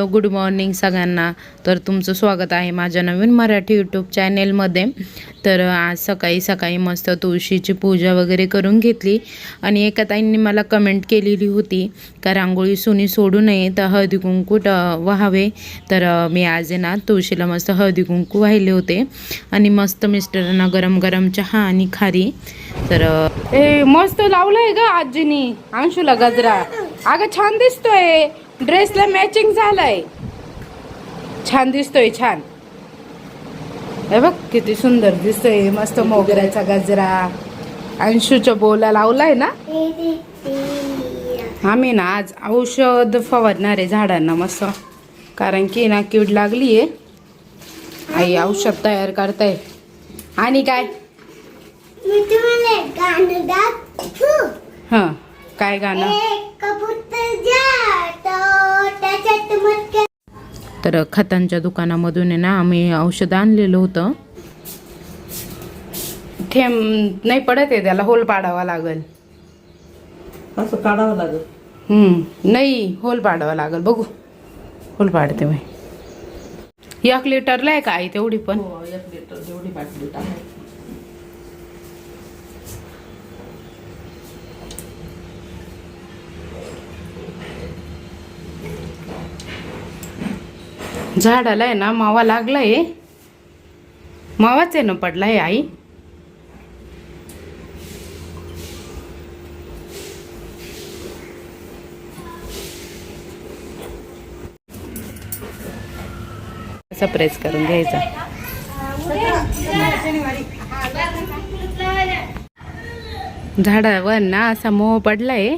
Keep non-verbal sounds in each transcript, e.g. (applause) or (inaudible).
Hello good morning सगळ्यांना. तर तुमचं स्वागत आहे माझ्या नवीन मराठी यूट्यूब चॅनेलमध्ये तर आज सकाळी सकाळी मस्त तुळशीची पूजा वगैरे करून घेतली. आणि एका ताईंनी मला कमेंट केलेली होती का रांगोळी सुनी सोडू नये तर हळदी कुंकू ट- व्हावे. तर मी आज आहे ना तुळशीला मस्त हळदी कुंकू वाहिले होते. आणि मस्त मिस्टरांना गरम गरम चहा आणि खारी. तर ए मस्त लावलंय ग आजीनी अंशूला गजरा. अगं छान दिसतोय. ड्रेसला मॅचिंग झालाय. छान दिसतोय छान. हे बघ किती सुंदर दिसतोय. मस्त मोगऱ्याचा गजरा. अंशूच्या बोला लावलाय ना? आम्ही ना आज औषध फवारणार आहे झाडांना मस्त. कारण की ना कीड लागली आहे आई औषध तयार करताय. आणि काय? हां. काय गाणं? तर खतांच्या दुकानामधून आहे ना आम्ही औषध आणलेलं होतं. थेंब नाही पडत आहे त्याला होल पाडावा लागेल. असं काढावं लागेल. हम्म, नाही होल पाडावा लागेल. बघू. होल पाडते मी. एक लिटरला आहे का आई तेवढी पण? हो एक लिटर जेवढी बाटली टाकायची झाडाला आहे ना मावा लागला आहे मावाच आहे ना आहे आई. असा प्रेस करून घ्यायचा. झाडावर ना असा मोह पडलाय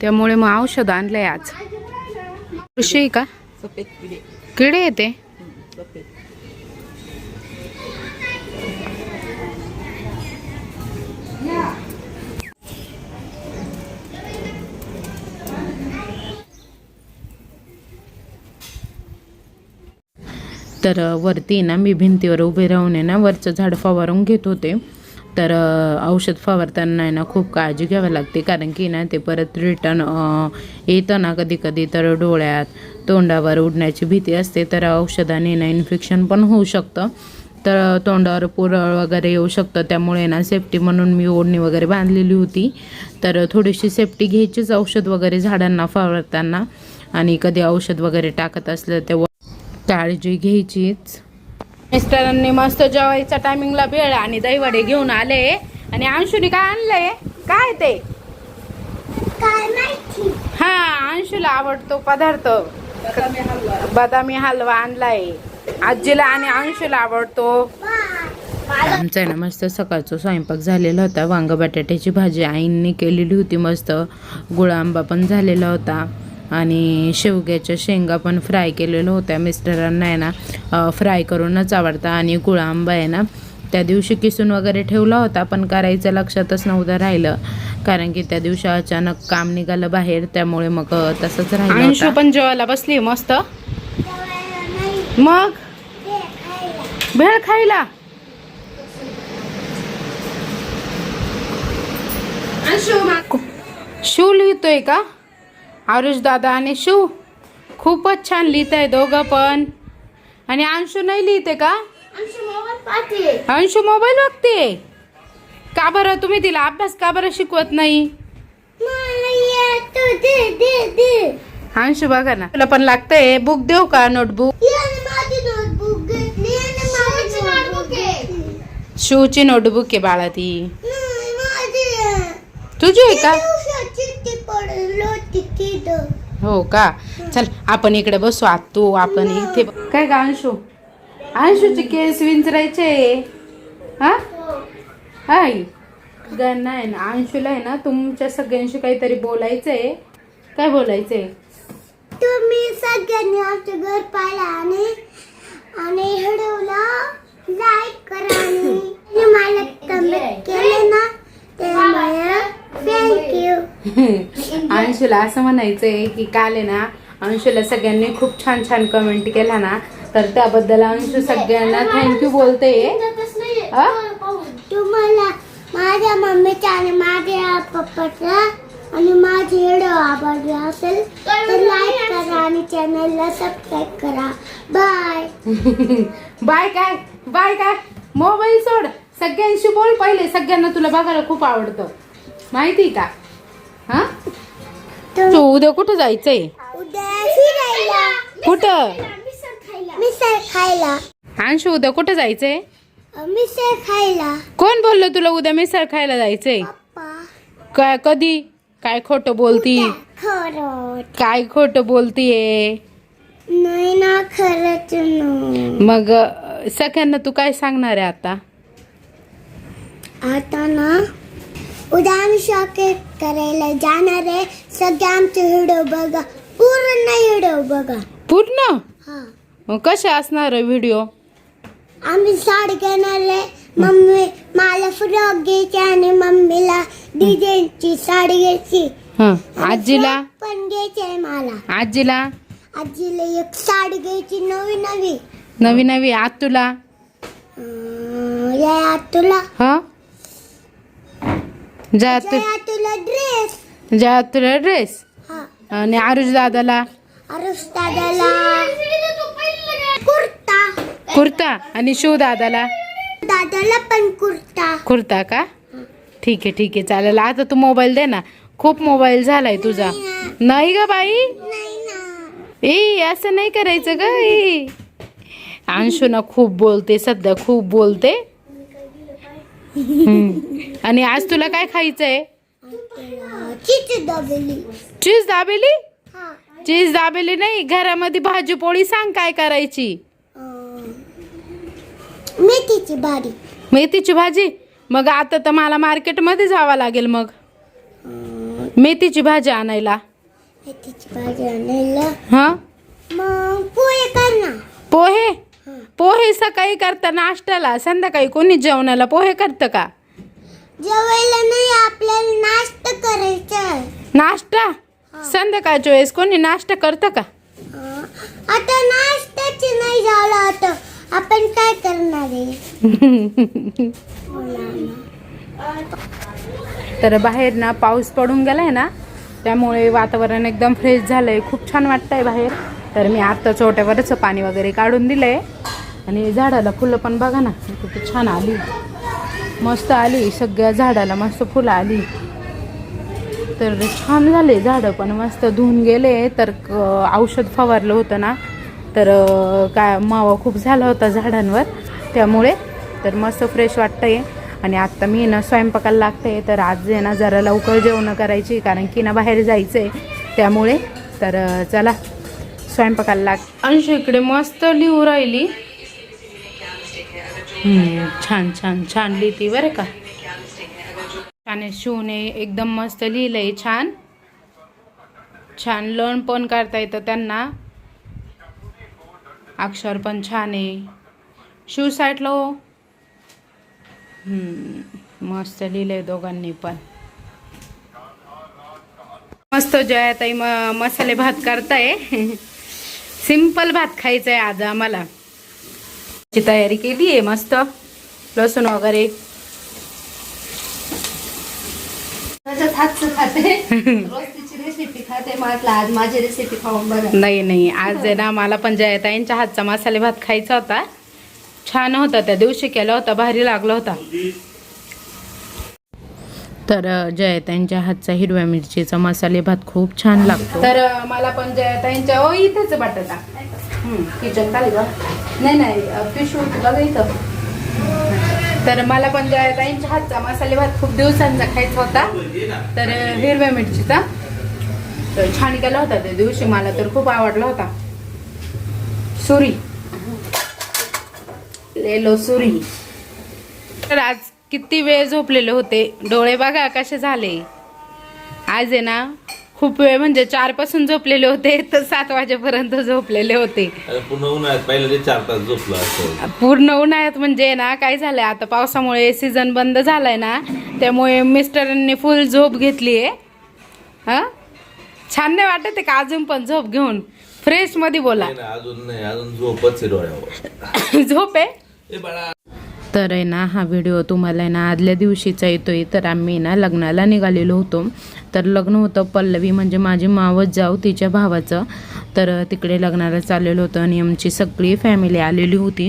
त्यामुळे मग औषध आणलंय आज. कृषी का? सफेद किडे येते तर वरती ना मी भिंतीवर उभे राहून आहे ना वरचं झाड फवारून घेत होते. तर औषध फवारताना आहे ना खूप काळजी घ्यावी लागते. कारण की ना ते परत रिटर्न येतं ना कधी कधी तर डोळ्यात तोंडावर उडण्याची भीती असते. तर औषधाने ना इन्फेक्शन पण होऊ शकतं. तर तोंडावर पुरळ वगैरे येऊ शकतं. त्यामुळे ना सेफ्टी म्हणून मी ओढणी वगैरे बांधलेली होती. तर थोडीशी सेफ्टी घ्यायचीच औषध वगैरे झाडांना फवारताना. आणि कधी औषध वगैरे टाकत असलं तेव्हा काळजी घ्यायचीच. मिस्टरांनी मस्त जेवायच्या टायमिंगला भेळ आणि दहीवडे घेऊन आले. आणि अंशुने काय आणलंय? काय ते? हा अंशूला आवडतो पदार्थ. बदामी हलवा आणलाय. आजीला आणि अंशूला आवडतो. आमचा आहे ना मस्त सकाळचा स्वयंपाक झालेला होता. वांग बटाट्याची भाजी आईंनी केलेली होती मस्त. गुळांबा पण झालेला होता. आणि शेवग्याच्या शेंगा पण फ्राय केलेल्या होत्या. मिस्टरांना आहे ना फ्राय करूनच आवडता. आणि गुळांबा आहे ना त्या दिवशी किसून वगैरे ठेवला होता पण करायचं लक्षातच नव्हतं राहिलं. कारण की त्या दिवशी अचानक काम निघालं बाहेर त्यामुळे मग तसंच राहिलं अंशू पण जेवायला बसली मस्त. मग? भेळ खायला. शिव लिहितोय का? आरुष दादा आणि शिव खूपच छान लिहित आहे दोघं पण. आणि अंशू नाही लिहिते का? अंशू मोबाईल बघते का बरं? तुम्ही तिला अभ्यास का बरं शिकवत नाही? मला येतो दे दे दे. अंशू बघा ना. तुला पण लागतंय. बुक देऊ का नोटबुक याने माझी नोटबुक घेतली याने माझी नोटबुक घेतली शिवची नोटबुक आहे. बाळा ती. तुझी आहे का दिवसाची ती पडली होती तिथं हो का? चल आपण इकडे बसू आत तू आपण इथे काय का अंशू? अंशूचे केस विंचरायचे हा? हाय. गण आहे ना अंशूला आहे ना तुमच्या सगळ्यांशी काहीतरी बोलायचंय काय बोलायचंय? तुम्ही सगळ्यांनी आमचं घर पाहिलं आणि आणि हडवला. लाईक करा आणि मला कमेंट केले ना त्यामुळे थँक्यू (laughs) अंशूला असं म्हणायचंय की काल आहे ना अंशूला सगळ्यांनी खूप छान छान कमेंट केला ना तर त्याबद्दल अंशू सगळ्यांना थँक्यू बोलते हा? तुम्हाला माझ्या मम्मीचा आणि माझ्या पप्पाचा आणि माझी व्हिडिओ आवडला असेल तर लाईक करा आणि चॅनल चॅनलला सबस्क्राईब करा. बाय बाय (laughs) काय? बाय काय? मोबाईल सोड. सगळ्यांशी बोल पहिले. सगळ्यांना तुला बघायला खूप आवडतं. माहिती का? हा? तू उद्या कुठं जायचंय? उद्या फिरायला. कुठं? मिसळ खायला. अंशू उद्या कुठं जायचंय? मिसळ खायला. कोण बोललो तुला उद्या मिसळ खायला जायचंय? काय कधी? काय खोटं बोलती? खरं. काय खोटं बोलतीये? नाही ना खरंच ना. मग अं, सगळ्यांना तू काय सांगणार आहे आता? आता ना उद्या आम्ही शॉकेट करायला जाणार आहे सगळे आमचे व्हिडिओ बघा पूर्ण व्हिडिओ बघा पूर्ण? हा। मग कसे असणार व्हिडिओ आम्ही साडी घेणार आहे मम्मी मला फ्रॉक घ्यायची आणि मम्मीला डिझाईनची साडी घ्यायची. हा. आजीला? पण घ्यायची आहे मला. आजीला? आजीला एक साडी घ्यायची नवी नवी. नवी नवी. आतुला? अं, या तुला हा. जा तुला ड्रेस जा तुला ड्रेस हा. आणि आरुष दादाला. अरुष दादाला. कुर्ता. कुर्ता आणि शिव दादाला. दादाला पण कुर्ता. कुर्ता का? ठीक आहे ठीक आहे. चालेल. आता तू मोबाईल दे ना. खूप मोबाईल झालाय तुझा. नाही ग बाई? नाही ना. ए असं नाही करायचं ग ए. अंशू ना खूप बोलते सध्या खूप बोलते. आणि आज तुला काय खायचंय? चीज दाबेली? हा चीज दाबेली नाही घरामध्ये भाजी पोळी सांग काय करायची. मेथीची भारी मेथीची भाजी? मग आता तर मला मार्केटमध्ये जावं लागेल मग. मेथीची भाजी आणायला. मेथीची भाजी आणायला. हा? मग पोहे कर ना. पोहे. पोहे सकाळी करता नाश्त्याला संध्याकाळी कोणी जेवणाला पोहे करतं का? जेवायला नाही आपल्याला नाश्ता करायचा आहे. नाश्ता? संध्याकाळच्या वेळेस कोणी नाश्ता करतं का? आता नाश्त्याची नाही झालं आता. आपण काय करणार आहे? (laughs) तर बाहेर ना पाऊस पडून गेलाय ना त्यामुळे वातावरण एकदम फ्रेश झालंय. खूप छान वाटतंय बाहेर. तर मी आत्ता चोट्यावरच पाणी वगैरे काढून दिलंय. आणि झाडाला फुलं पण बघा ना किती छान आली. मस्त आली सगळ्या झाडाला मस्त फुलं आली. तर छान झाले झाडं पण मस्त धुवून गेले. तर औषध फवारलं होतं ना. तर काय मावा खूप झाला होता झाडांवर. त्यामुळे तर मस्त फ्रेश वाटतंय. आणि आत्ता मी ना स्वयंपाकाला लागते तर आज आहे ना जरा लवकर जेवणं करायची कारण की ना बाहेर जायचं आहे त्यामुळे तर चला. स्वयंपाकाला लाग अंशू इकडे मस्त लिहू राहिली. हम्म, छान छान छान लिहिती बरं का. छान शिवने एकदम मस्त लिहिलंय छान. छान लर्न पण करता येतं त्यांना. अक्षर पण छान आहे. शिव साईडला हो. हम्म, मस्त लिहिलंय दोघांनी पण. मस्त जयाताई म मसाले भात करताय. सिंपल भात खायचा आहे आज आम्हाला. ची तयारी केली आहे मस्त. लसूण वगैरे. नाही नाही. आज आहे ना मला पण जयताईंच्या हातचा मसाले भात खायचा होता. छान होता त्या दिवशी केला होता. भारी लागला होता. तर जयताईंच्या हातचा हिरव्या मिरचीचा मसाले भात खूप छान लागतो. तर मला पण जयताईंच्या ओ इथेच बटाटा. किचन खाली का नाही नाही अ, पिशवी होती बघा इथं. तर मला पण जयताईंच्या हातचा मसाले भात खूप दिवसांचा खायचा होता. तर हिरव्या मिरचीचा. तर छान केला होता त्या दिवशी. मला तर खूप आवडला होता. सुरी. लेलो सुरी. तर आज किती वेळ झोपलेले होते? डोळे बघा कसे झाले. आज आहे ना खूप वेळ म्हणजे चारपासून झोपलेले होते तर सात वाजेपर्यंत झोपलेले होते. अरे पुन्हा उन्हाळ्यात पहिलं ते चार तास झोपलं असं पूर्ण उन्हाळ्यात म्हणजे ना काय झालंय आता पावसामुळे सीझन बंद झालाय ना त्यामुळे मिस्टरांनी फुल झोप घेतली आहे. हा? छान नाही वाटत आहे का अजून पण झोप घेऊन? फ्रेशमध्ये बोला. नाही ना अजून नाही अजून झोपच आहे डोळ्यावर. (coughs) झोप आहे? बाळा तर आहे ना हा व्हिडिओ तुम्हाला आहे ना आदल्या दिवशीचा येतो आहे तर आम्ही ना लग्नाला निघालेलो होतो. तर लग्न होतं पल्लवी म्हणजे माझी मावस जाऊ तिच्या भावाचं. तर तिकडे लग्नाला चाललेलं होतं आणि आमची सगळी फॅमिली आलेली होती.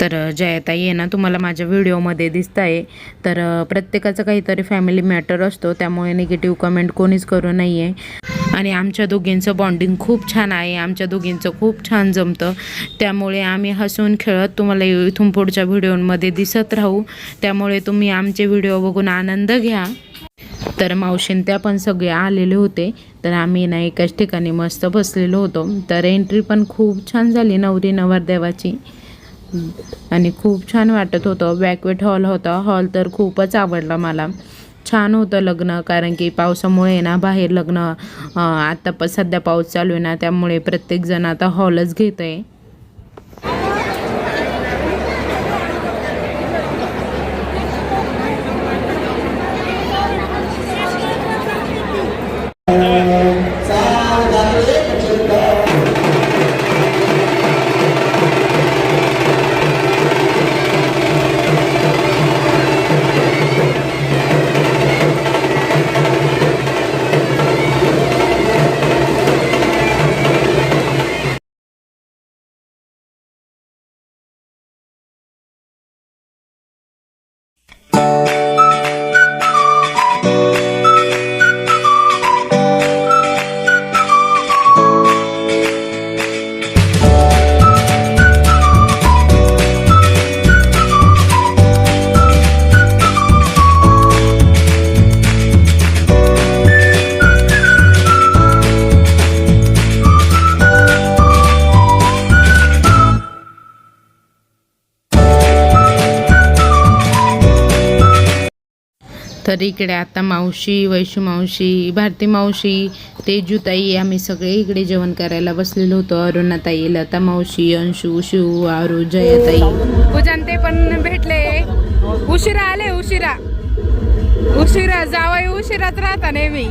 तर जयताई आहे ना तुम्हाला माझ्या व्हिडिओमध्ये दिसत आहे तर प्रत्येकाचं काहीतरी फॅमिली मॅटर असतो त्यामुळे निगेटिव्ह कमेंट कोणीच करू नाही आहे आणि आमच्या दोघींचं बॉन्डिंग खूप छान आहे. आमच्या दोघींचं खूप छान जमतं. त्यामुळे आम्ही हसून खेळत तुम्हाला इथून पुढच्या व्हिडिओमध्ये दिसत राहू. त्यामुळे तुम्ही आमचे व्हिडिओ बघून आनंद घ्या. तर मावशीन त्या पण सगळे आलेले होते. तर आम्ही ना एकाच ठिकाणी मस्त बसलेलो होतो. तर एंट्री पण खूप छान झाली नवरी नवरदेवाची. आणि खूप छान वाटत होतं. बॅकवेट हॉल होता. हॉल तर खूपच आवडला मला. छान होतं लग्न कारण की पावसामुळे ना बाहेर लग्न आता प सध्या पाऊस चालू आहे ना त्यामुळे प्रत्येकजण आता हॉलच घेत आहे हो. तर इकडे आता मावशी वैशू मावशी भारती मावशी तेजूताई आम्ही सगळे इकडे जेवण करायला बसलेलो होतो अरुणाताई लता मावशी अंशू शिव आरू जयाताई पूजन ते पण भेटले. उशिरा आले उशिरा. उशिरा जावई उशिराच राहता नेहमी.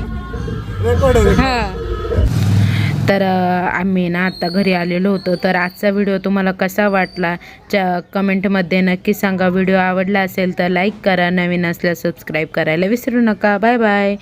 हा. तर आम्ही ना आत्ता घरी आलेलो होतो. तर आजचा व्हिडिओ तुम्हाला कसा वाटला? च्या कमेंटमध्ये नक्की सांगा. व्हिडिओ आवडला असेल तर लाईक करा. नवीन असल्यास सबस्क्राईब करायला विसरू नका. Bye bye.